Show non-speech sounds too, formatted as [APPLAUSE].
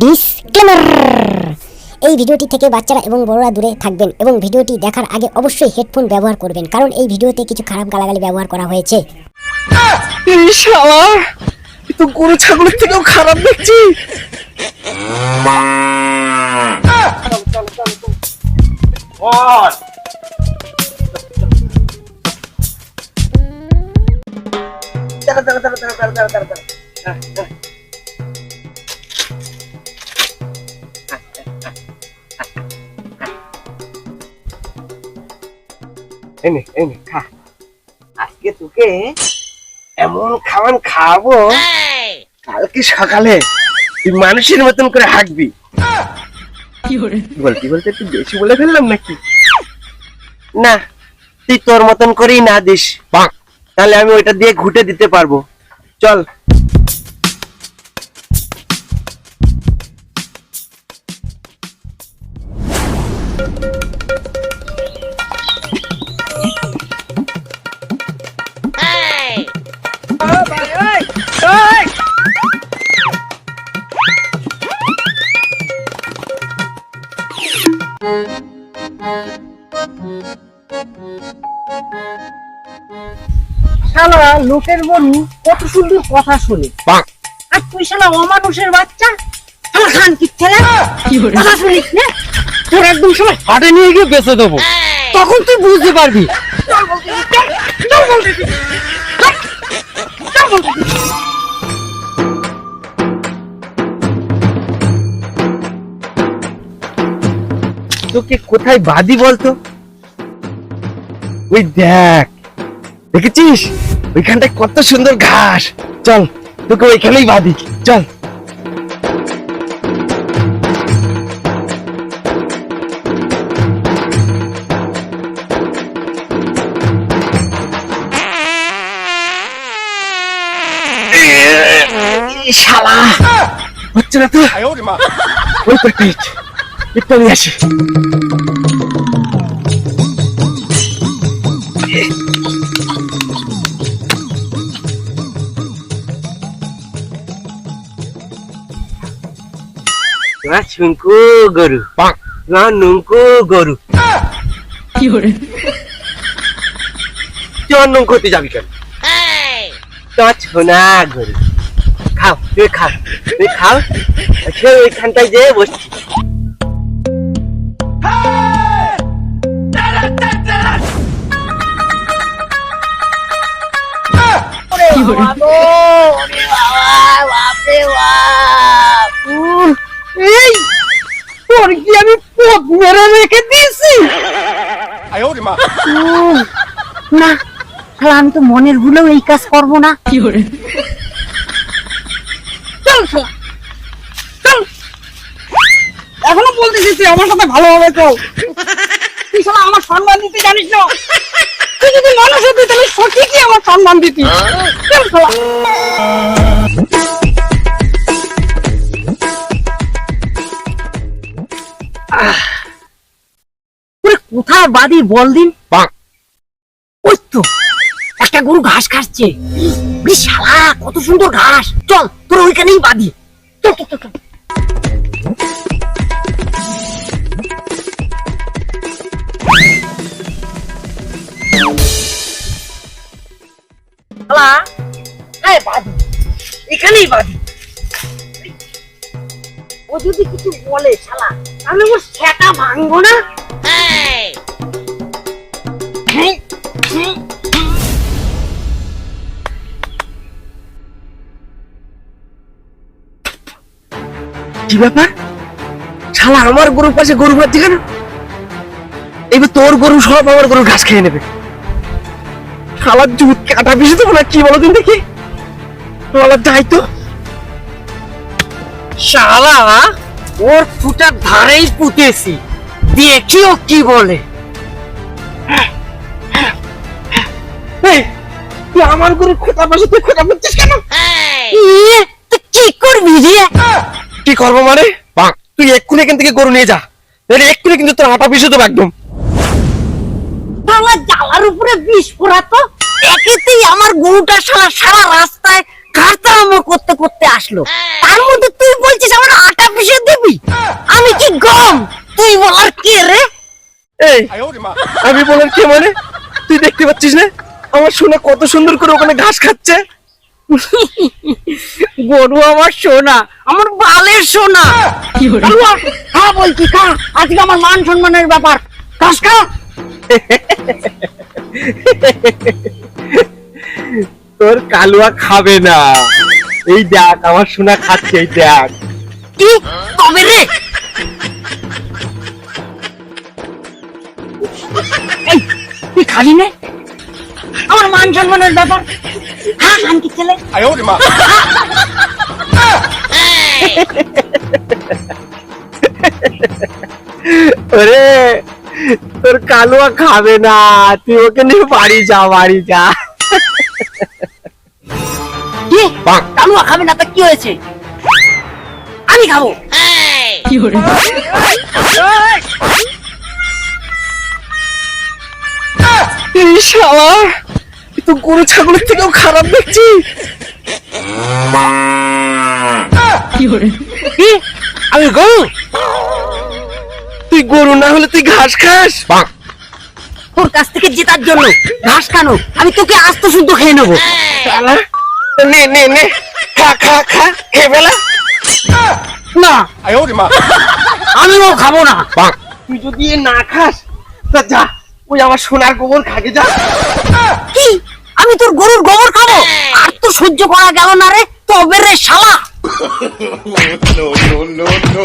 Disclaimer এই ভিডিওটি থেকে বাচ্চারা এবং বড়রা দূরে থাকবেন এবং ভিডিওটি দেখার আগে অবশ্যই হেডফোন ব্যবহার করবেন কারণ এই ভিডিওতে কিছু খারাপ গালাগালি ব্যবহার করা হয়েছে। তো গরু ছাগলের থেকেও খারাপ দেখছি। দাঁড়া, দাঁড়া, দাঁড়া, দাঁড়া, দাঁড়া, দাঁড়া, দাঁড়া, দাঁড়া। এই নে, এই নে, খা। আজকে তোকে এমন খাবার খাওয়াবো কালকে সকালে তুই মানুষের মতন করে হাঁকবি কি বলতি বলতে একটু বেশি বলে ফেললাম নাকি? না তুই তোর মতন করেই না দিস। তাহলে আমি ওইটা দিয়ে ঘুটে দিতে পারব। চল। শালা লোকের গরু কত সুন্দর কথা শুনে। আর তুই শালা অমানুষের বাচ্চা? শালা খান কি ছেলে? কথা শুনিস না? তোর একদম সময় হাটে নিয়ে গিয়ে বেঁচে দেবো। তখন তুই বুঝতে পারবি। তোকে কোথায় বাদি বলতো? ওই দেখ দেখেছিস? ওইখানটায় কত সুন্দর ঘাস। চল তোকে ওইখানেই বাদি চল। শালা হচ্ছে না তো? ওই পিঠটা নিয়ে আসি। তোমার শুঙ্কু গরু। তোমার নুঙ্কু গরু। তোর নুঙ্কু হতে যাবি কেন? তোমার ছোনা গরু। খাও তুই খা তুই খাও। সে ওইখানটায় যেয়ে বসছি। কি আমি পথ মেরে রেখে দিয়েছি? না আমি তো মনের ভুলেও এই কাজ করব না। শালা। চল। এখনও বলতেছিস তুই আমার সাথে ভালোভাবে চল। তুই শালা আমার সম্মান দিতে জানিস না। তুই যদি মানুষ হতি তাহলে সঠিকই আমার সম্মান দিতি? কোথায় বাদি বল দিন? ওই তো একটা গরু ঘাস খাচ্ছে। বেশ শালা কত সুন্দর ঘাস। চল তোর ওইখানেই বাদি চল চল চল, হ্যাঁ বাদি এখানেই বাদি ও যদি কিছু বলে শালা আমি ওর সেটা ভাঙবো না। কি ব্যাপার? শালা আমার গরুর পাশে গরু পাচ্ছে কেন? এবার তোর গরু সব আমার গরু ঘাস খেয়ে নেবে। শালার জুত কাটা পিছিয়ে দেবো না কি বলো তুমি দেখি? শালা যাই তো। শালা ওর ফুটার ধারেই পুঁতেছি। দেখি ও কি বলে। তুই আমার খোঁটা পাশে তুই খোঁটা পাচ্ছিস কেন? ইয়ে, কি করবি রে? কি করব মানে? তুই এক্ষুনি এখান থেকে গরু নিয়ে যা। এক্ষুনি কিন্তু তোর আটা পিছিয়ে দেবো একদম। শালা জ্বালার উপরে বিষ পড়া তো। একেতেই আমার গরুটা শালা সারা রাস্তায় কাজকর্ম করতে করতে আসলো। তার মধ্যে তুই বলছিস আমার আটা পিষে দিবি? আমি কি গম? তুই বলার কে রে? এই আমি বলার কে মানে? তুই দেখতে পাচ্ছিস না? আমার সোনা কত সুন্দর করে ওখানে ঘাস খাচ্ছে। গরু আমার সোনা আমার বালের সোনা। খা হ্যাঁ বলছি খা আজকে আমার মান সম্মানের ব্যাপার। ঘাস খা। [LAUGHS] তোর কালুয়া খাবে না। এই দেখ আমার সোনা খাচ্ছে এই দেখ। কি? কবে রে? তুই খালি নে। আমার মান সম্মানের ব্যাপার। হ্যাঁ শান্তি ছেলে। ওরে তোর কালুয়া খাবে না। তুই ওকে নিয়ে বাড়ি যা বাড়ি যা। কি? কালুয়া খাবে না তা কি হয়েছে? আমি খাব। এই। শালা তো গরু ছাগলের থেকেও খারাপ দেখছি। কি আমি গরু? তুই গরু না হলে তুই ঘাস খাস? তোর কাছ থেকে জেতার জন্য ঘাস খানো। আমি তোকে আস্ত শুদ্ধ খেয়ে নেব। শালা নে নে নে খা খা খা খেয়ে ফেলা না আমিও খাব না তুই যদি এ না খাস তা যা ওই আমার সোনার গোবর খাগে যা কি আমি তোর গরুর গোবর খাব আর তো সহ্য করা গেল না রে তবে রে শালা no, no, no, no.